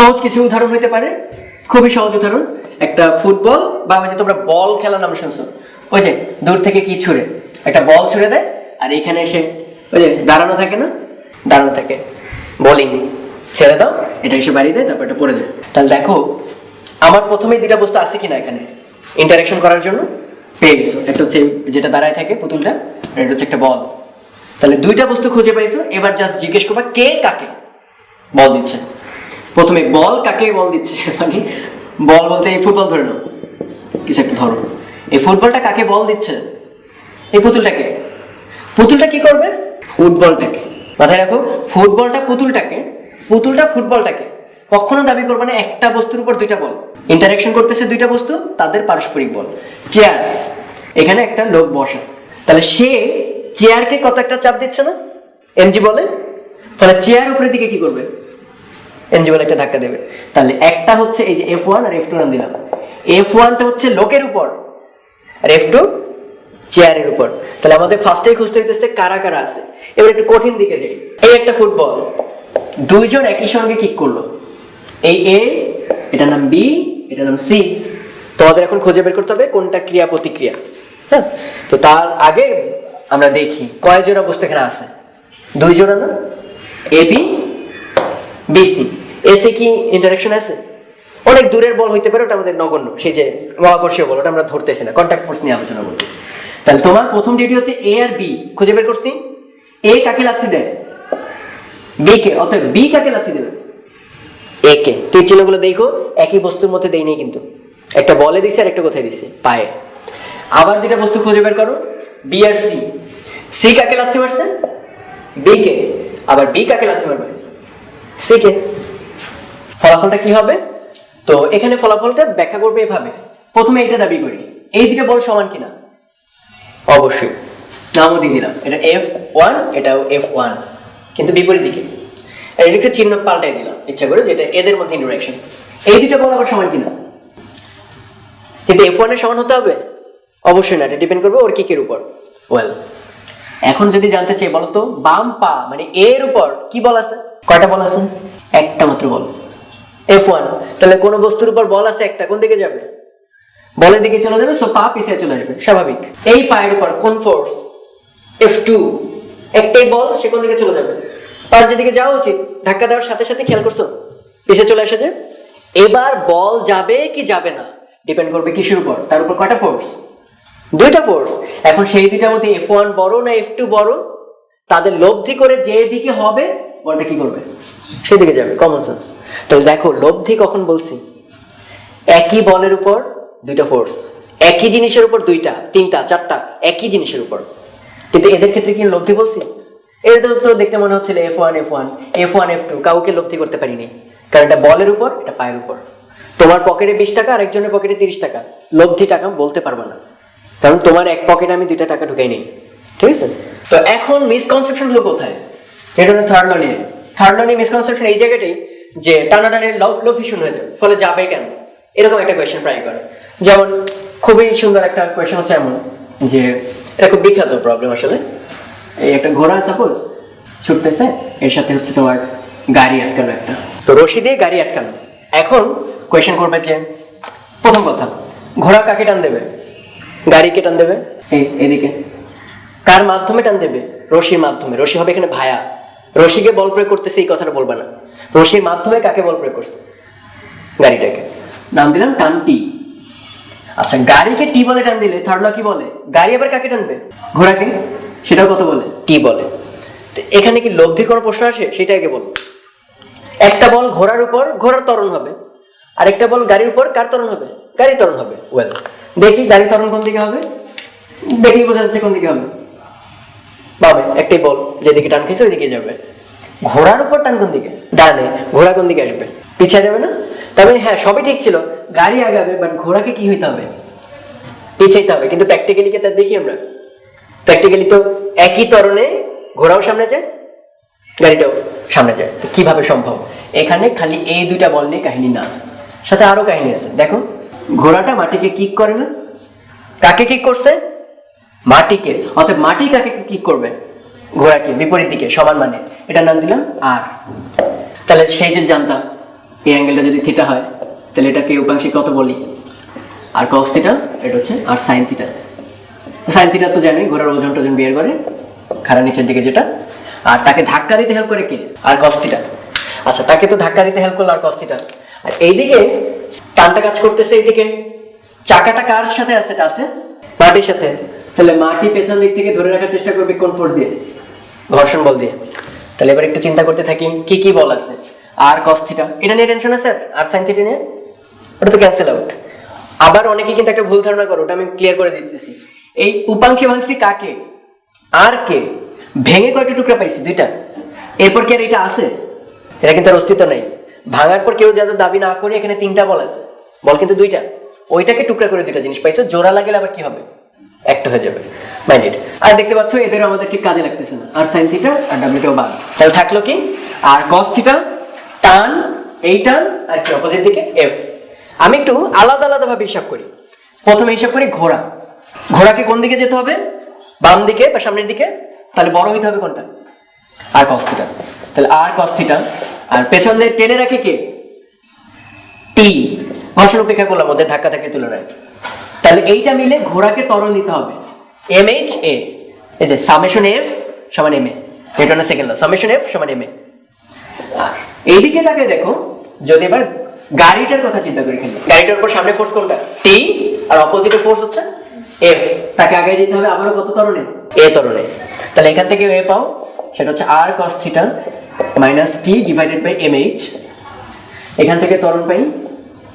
সহজ কিছু উদাহরণ হতে পারে? খুবই সহজ উদাহরণ। একটা ফুটবল, বা ওই যে তোমরা বল খেলার নাম শুনছো? ওই যে দূর থেকে কি ছুড়ে? একটা বল ছুড়ে দেয়, আর এখানে এসে ওই যে দাঁড়ানো থাকে না? দাঁড়ানো থাকে। বোলিং ছেড়ে দাও, এটা এসে বাড়ি দেয়, তারপর এটা পড়ে দেয় তাহলে দেখো, আমার প্রথমে দুটা বস্তু আছে কিনা এখানে? ইন্টারাকশন করার জন্য। পেয়ে গেছো। একটা হচ্ছে যেটা দাঁড়ায় থাকে পুতুলটা এটা হচ্ছে একটা বল। তাহলে দুইটা বস্তু খুঁজে পাইছো, এবার জাস্ট জিজ্ঞেস করবা কে কাকে বল দিচ্ছে। প্রথমে বল কাকে বল দিচ্ছে? মানে বল বলতে এই ফুটবল ধরে নাও। কিছু একটা ধরো। এই ফুটবলটা কাকে বল দিচ্ছে? এই পুতুলটাকে। পুতুলটা কি করবে? ফুটবলটাকে। মাথায় রাখো, ফুটবলটা পুতুলটাকে, পুতুলটা ফুটবলটাকে। কখনো দাবি করবে না একটা বস্তুর উপর দুইটা বল। ইন্টারাকশন করতেছে দুইটা বস্তু, তাদের পারস্পরিক বল। চেয়ার এখানে একটা লোক বসা। তাহলে সে চেয়ারকে কত একটা চাপ দিচ্ছে না? এমজি বলে? তাহলে চেয়ার উপরের দিকে কি করবে? এমজি বলে একটা ধাক্কা দেবে। তাহলে একটা হচ্ছে এই যে এফ ওয়ান আর এফ টু নাম দিলাম। এফ ওয়ানটা হচ্ছে লোকের উপর, আর এফ টু চেয়ারের উপর। তাহলে আমাদের ফার্স্টেই খুঁজতে হইতেছে কারা কারা আছে। এবার একটু কঠিন দিকে যাই। এই একটা ফুটবল দুইজন একই সঙ্গে কিক করল। এই এ এটার নাম বি এটার নাম সি তোমাদের এখন খুঁজে বের করতে হবে কোনটা ক্রিয়া প্রতিক্রিয়া। হ্যাঁ? তো তার আগে আমরা দেখি কয় বস্তু এখানে আছে। দুই জোড়া না এ বি বিসি এসে কি ইন্টারাকশন আছে? অনেক দূরের বল হইতে পারে, ওটা আমাদের নগণ্য। সেই যে মহাকর্ষীয় বল, ওটা আমরা ধরতেছি না কন্ট্যাক্ট ফোর্স নিয়ে আলোচনা করতেছি। তাহলে তোমার প্রথম ডিউটি হচ্ছে এ আর বি খুঁজে বের করছি। এ কাকে লাথি দেয়? বি কে, অতএব বি কাকে লাথি দেবে? এ কে। তুই চিহ্নগুলো দেখো, একই বস্তুর মধ্যে দেই নেই কিন্তু। একটা বলে দিছে আর একটা কোথায় দিছে? পায়ে। আবার দুইটা বস্তু খুঁজে বের করো বি আর সি সি কাকে লাথি মারছে? বি কে। আবার বি কাকে লাথি মারবে? সি কে। ফলাফলটা কি হবে? তো এখানে ফলাফলটা ব্যাখ্যা করবে এভাবে। প্রথমে এটা দাবি করি। এই দুটো বল সমান কিনা? অবশ্যই। নামও দিয়ে দিলাম। এটা এফ ওয়ান এটাও এফ ওয়ান কিন্তু বিপরীত দিকে। একটা চিহ্ন পাল্টাই দিলাম, ইচ্ছা করে, যেটা এদের মধ্যে ইন্টারাকশন এই দুটো বল আবার সমান কিনা? কিন্তু এফ ওয়ানের সমান হতে হবে? অবশ্যই না, এটা ডিপেন্ড করবে ওর কিকের উপর। ওয়েল এখন যদি জানতে চাই বলতো, বাম পা মানে এর উপর, কি বল আছে? কয়টা বল আছে? একটা মাত্র বল। এফ ওয়ান তাহলে কোনো বস্তুর উপর বল আছে একটা? কোন দিকে যাবে? বলের দিকে চলে যাবে সো পা পিছিয়ে চলে আসবে, স্বাভাবিক। এই পায়ের উপর, কোন ফোর্স এফ টু একটাই বল, সে কোন দিকে চলে যাবে? তার যেদিকে যাওয়া উচিত, ধাক্কা দেওয়ার সাথে সাথে খেয়াল করছ? পিছিয়ে চলে এসেছে এবার বল যাবে কি যাবে না ডিপেন্ড করবে কিসের উপর? তার উপর কটা ফোর্স দুইটা ফোর্স এখন সেই দুইটার মধ্যে এফ ওয়ান বড় না এফ টু বড়? তাদের লব্ধি করে যে দিকে হবে, বলটা কি করবে? সেদিকে যাবে কমন সেন্স তাহলে দেখো, লব্ধি কখন বলছি? একই বলের উপর দুইটা ফোর্স একই জিনিসের উপর দুইটা, তিনটা, চারটা, একই জিনিসের উপর। কিন্তু এদের ক্ষেত্রে কি লব্ধি বলছি? এদের তো দেখতে মনে হচ্ছিল F one F one F one F two কাউকে লব্ধি করতে পারিনি। কারণ এটা বলের উপর, এটা পায়ের উপর। তোমার পকেটে বিশ টাকা আর একজনের পকেটে তিরিশ টাকা। লব্ধি টাকা বলতে পারব না। কারণ তোমার এক পকেটে আমি দুইটা টাকা ঢুকাই নেই। ঠিক আছে? তো এখন মিসকনসেপশন হলো কোথায়? এটা থার্ড ল নিয়ে। থার্ড ল নিয়ে মিসকনসেপশন এই জায়গাটাই যে টানাটানের লব- লব্ধি শূন্য হয়ে যাবে। ফলে যাবে কেন? এরকম একটা কোয়েশ্চেন প্রায় করে। যেমন খুবই সুন্দর একটা কোয়েশ্চেন হচ্ছে এমন যে, এটা খুব বিখ্যাত প্রবলেম আসলে। এই একটা ঘোড়া সাপোজ ছুটতেছে, এর সাথে হচ্ছে তোমার গাড়ি আটকানো একটা। তো রশি দিয়ে গাড়ি আটকানো। এখন কোয়েশ্চেন করবে যে, প্রথম কথা, ঘোড়া কাকে টান দেবে? গাড়িকে টান দেবে? এই, এদিকে। কার মাধ্যমে টান দেবে? রশির মাধ্যমে। রশি হবে এখানে ভায়া। রশিকে বল প্রয়োগ করতেছে, এই কথাটা বলবা না। রশির মাধ্যমে কাকে বল প্রয়োগ করছে? গাড়িটাকে। নাম দিলাম টান টি। আচ্ছা গাড়িকে টি বলে টান দিলে, থার্ড কি বলে? গাড়ি আবার কাকে টানবে? ঘোড়াকে? সেটাও কত বলে? টি বলে। এখানে কি লব্ধি কোনো প্রশ্ন আসে? সেটা আগে বলো একটা বল ঘোড়ার উপর, ঘোড়ার তরণ হবে। আরেকটা বল গাড়ির উপর, কার তরণ হবে? গাড়ির ত্বরণ হবে। ওয়েল দেখি গাড়ির তরণ কোন দিকে হবে? দেখি বোঝা যাচ্ছে কোন দিকে হবে। পাবে একটাই বল, যেদিকে টান খেয়েছে ওইদিকে যাবে। ঘোড়ার উপর টান কোন দিকে? ডানে, ঘোড়া কোন দিকে আসবে? পিছিয়ে যাবে না? তার মানে হ্যাঁ সবই ঠিক ছিল। গাড়ি আগাবে বাট ঘোড়াকে কি হইতে হবে? পিছাইতে হবে, কিন্তু প্র্যাকটিক্যালি কে তা দেখি আমরা। প্র্যাকটিক্যালি তো একই তরণে ঘোড়াও সামনে যায়, গাড়িটাও সামনে যায়। তো কীভাবে সম্ভব? এখানে খালি এই দুইটা বল নিয়ে কাহিনী না। সাথে আরও কাহিনী আছে। দেখো, ঘোড়াটা মাটিকে কিক করে না? কাকে কিক করছে? মাটিকে অর্থাৎ মাটি কাকে কি করবে? ঘোড়াকে, বিপরীত দিকে, সমান মানে। এটা নাম দিলাম আর। তাহলে সেই যে জানতাম এই অ্যাঙ্গেলটা যদি থিটা হয়, তাহলে এটাকে উপাংশিক কত বলি? আর কস থিটা এটা হচ্ছে R sine theta sine theta তো জানি ঘোড়ার ওজন টোজন বের করে খাড়া নিচের দিকে যেটা। আর তাকে ধাক্কা দিতে হেল্প করে কে? আর কস থিটা আচ্ছা তাকে তো ধাক্কা দিতে হেল্প করল আর কস থিটা আর এইদিকে, টানটা কাজ করতেছে এইদিকে। চাকাটা কার সাথে আছে? আছে মাটির সাথে। তাহলে মাটি পেছন দিক থেকে ধরে রাখার চেষ্টা করবে কোন ফোর্স দিয়ে? ঘর্ষণ বল দিয়ে। তাহলে এবার একটু চিন্তা করতে থাকি, কি কি বল আছে? আর কস থিটা এটা নিয়ে টেনশন আছে? আর সাইন থিটা নিয়ে? ওটা তো ক্যান্সেল আউট আবার অনেকে কিন্তু একটা ভুল ধারণা করো, ওটা আমি ক্লিয়ার করে দিতেছি। এই উপাংশে ভাঙছি কাকে? আর কে? ভেঙে কয়টি টুকরা পাইছি? দুইটা। এরপর কি আর এটা আছে? এটা কিন্তু আর অস্তিত্ব নাই। ভাঙার পর কেউ যাদের দাবি না করে এখানে তিনটা বল আছে। বল কিন্তু দুইটা। ওইটাকে টুকরা করে দুইটা জিনিস পাইছো, জোড়া লাগলে আবার কি হবে? একটা হয়ে যাবে। মাইন্ডেড আর দেখতে পাচ্ছ এদের আমাদের ঠিক কাজে লাগতেছে না। আর সাইন থিটা আর ডাব্লিউটাও বাদ। তাহলে থাকল কি? আর কস থিটা টান এই টান আর কি অপোজিট দিকে? এফ আমি একটু আলাদা আলাদা ভাবে হিসাব করি। প্রথমে হিসাব করি ঘোড়া। ঘোড়াকে কোন দিকে যেতে হবে? বাম দিকে বা সামনের দিকে? তাহলে বড় হইতে হবে কোনটা? আর কস থিটা তাহলে আর কস থিটা আর পেছন দিয়ে টেনে রাখে কে? টি ঘর্ষণ উপেক্ষা করলাম, ওদের ধাক্কা ধাক্কি তুলনায়। তাহলে এইটা মিলে ঘোড়াকে ত্বরণ দিতে হবে। এম এইচ এ এই যে সামেশন এফ সমান এম এ এটা না সেকেন্ড সামেশন এফ সমান এম এ এইদিকে তাকে দেখো, যদি এবার গাড়িটার কথা চিন্তা করি এখানে, গাড়িটার উপর সামনে ফোর্স কোনটা? টি আর অপোজিটে ফোর্স হচ্ছে এফ তাকে আগে যেতে হবে আবারও কত তরণে এ তরণে তাহলে এখান থেকে এ পাও, সেটা হচ্ছে R cos theta minus T divided by M H এখান থেকে তরণ পাই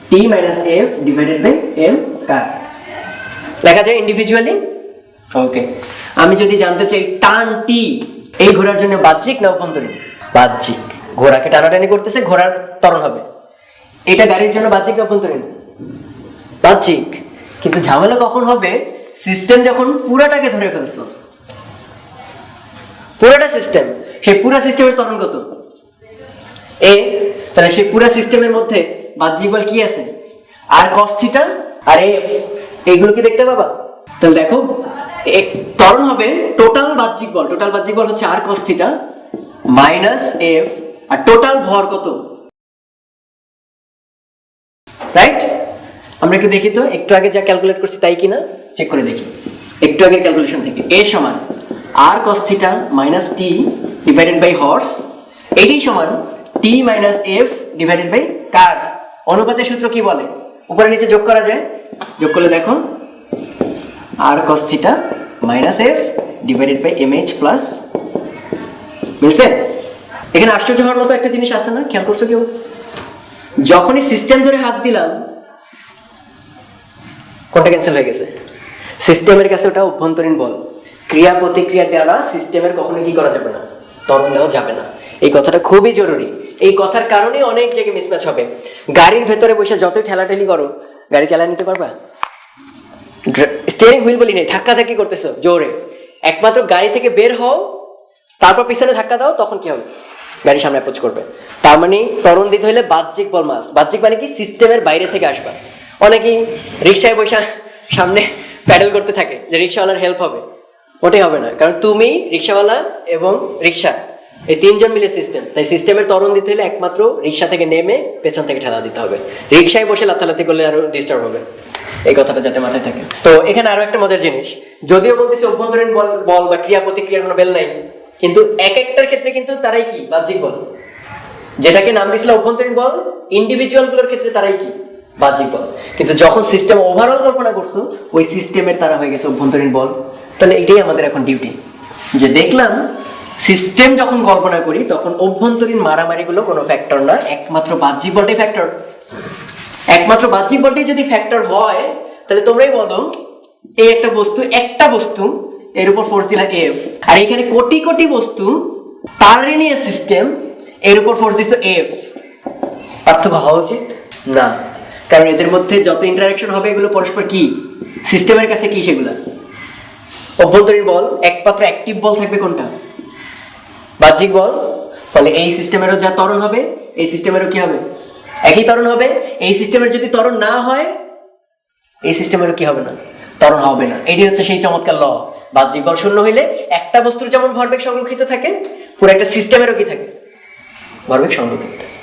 T minus F divided by M কার লেখা যায় ইন্ডিভিজুয়ালি ওকে আমি যদি জানতে চাই টান টি এই ঘোড়ার জন্য বাহ্যিক না অভ্যন্তরীণ? বাহ্যিক। ঘোড়াকে টানাটানি করতেছে ঘোড়ার ত্বরণ হবে। এটা গাড়ির জন্য বাহ্যিক না অভ্যন্তরীণ? বাহ্যিক। কিন্তু ঝামেলা কখন হবে? সিস্টেম যখন পুরাটাকে ধরে ফেলছো। পুরাটা সিস্টেম সেই পুরা সিস্টেমের ত্বরণ কত? এ তাহলে সেই পুরা সিস্টেমের মধ্যে বাহ্যিক বল কি আছে? আর কস থিটা আর এফ এইগুলো কি দেখতে পাবা? তাহলে দেখো ত্বরণ হবে টোটাল বাহ্যিক বল। টোটাল বাহ্যিক বল হচ্ছে R cos theta minus F আর টোটাল ভর কত? রাইট আমরা একটু দেখি তো, একটু আগে যা ক্যালকুলেট করছি তাই কিনা চেক করে দেখি। একটু আগে ক্যালকুলেশন থেকে এ সমান R cos theta minus T divided by horse এটাই সমান T minus F divided by কার? অনুপাতের সূত্র কি বলে? উপরে নিচে যোগ করা যায়। যোগ করলে দেখো, R cos theta minus F divided by M H plus বুঝছে এখানে আশ্চর্য হওয়ার মতো একটা জিনিস আছে না? খেয়াল করছ কেউ? যখনই সিস্টেম ধরে হাত দিলাম কোনটা ক্যান্সেল হয়ে গেছে। সিস্টেমের কাছে ওটা অভ্যন্তরীণ বল। ক্রিয়া প্রতিক্রিয়া দ্বারা সিস্টেমের কখনো কি করা যাবে না? ত্বরণ দেওয়া যাবে না। এই কথাটা খুবই জরুরি। এই কথার কারণে অনেক জায়গায় মিসম্যাচ হবে। গাড়ির ভেতরে বসে যতই ঠেলাঠেলি করো, গাড়ি চালা নিতে পারবা? স্টিয়ারিং হুইল বলি নেই ধাক্কা ধাক্কি করতেছো, জোরে। একমাত্র গাড়ি থেকে বের হও, তারপর পিছনে ধাক্কা দাও, তখন কি হবে? গাড়ি সামনে অ্যাপ্রোচ করবে। তার মানে ত্বরণ দিতে হলে বাহ্যিক বল মাস বাহ্যিক মানে কি? সিস্টেমের বাইরে থেকে আসবা। অনেকেই রিক্সায় বসে সামনে প্যাডেল করতে থাকে, যে রিক্সাওয়ালার হেল্প হবে। ওটাই হবে না, কারণ তুমি রিক্সাওয়ালা এবং রিক্সা। এই তিনজন মিলে সিস্টেম তাই সিস্টেমের ত্বরণ দিতে হলে একমাত্র রিক্সা থেকে নেমে পেছন থেকে ঠেলা দিতে হবে। রিক্সায় বসে লাথালাথি করলে আরও ডিস্টার্ব হবে। এই কথাটা যাতে মাথায় থাকে। তো এখানে আরও একটা মজার জিনিস। যদিও বলতেছি অভ্যন্তরীণ বল বল বা ক্রিয়া প্রতিক্রিয়ার কোনো বেল নাই, কিন্তু এক একটার ক্ষেত্রে কিন্তু তারাই কি? বাহ্যিক বল। যেটাকে নাম দিয়েছিল অভ্যন্তরীণ বল ইন্ডিভিজুয়ালগুলোর ক্ষেত্রে তারাই কি? বাহ্যিক বল। কিন্তু যখন সিস্টেম ওভারঅল কল্পনা করছ, ওই সিস্টেমের তারা হয়ে গেছে অভ্যন্তরীণ বল। তাহলে এটাই আমাদের এখন ডিউটি যে দেখলাম সিস্টেম যখন কল্পনা করি, তখন অভ্যন্তরীণ মারামারিগুলো কোনো ফ্যাক্টর না একমাত্র বাহ্যিক বলটাই ফ্যাক্টর একমাত্র বাহ্যিক বলটাই যদি ফ্যাক্টর হয়, তাহলে তোমরাই বলো, এই একটা বস্তু একটা বস্তু, এর উপর ফোর্স দিলা এফ আর এখানে কোটি কোটি বস্তু তার সিস্টেম এর উপর ফোর্স দিছো এফ পার্থক্য হওয়া উচিত? না। কারণ এদের মধ্যে যত ইন্টারাকশন হবে, এগুলো পরস্পর কি? সিস্টেমের কাছে কি সেগুলা? অভ্যন্তরীণ বল, একমাত্র অ্যাক্টিভ বল থাকবে কোনটা? বাহ্যিক বল, ফলে এই সিস্টেমেরও যা ত্বরণ হবে, এই সিস্টেমেরও কি হবে? একই ত্বরণ হবে, এই সিস্টেমের যদি ত্বরণ না হয়, এই সিস্টেমেরও কি হবে না? ত্বরণ হবে না। এটি হচ্ছে সেই চমৎকার ল। বাহ্যিক বল শূন্য হইলে একটা বস্তুর যেমন ভরবেগ সংরক্ষিত থাকে, পুরো একটা সিস্টেমেরও কি থাকে? ভরবেগ সংরক্ষিত থাকে।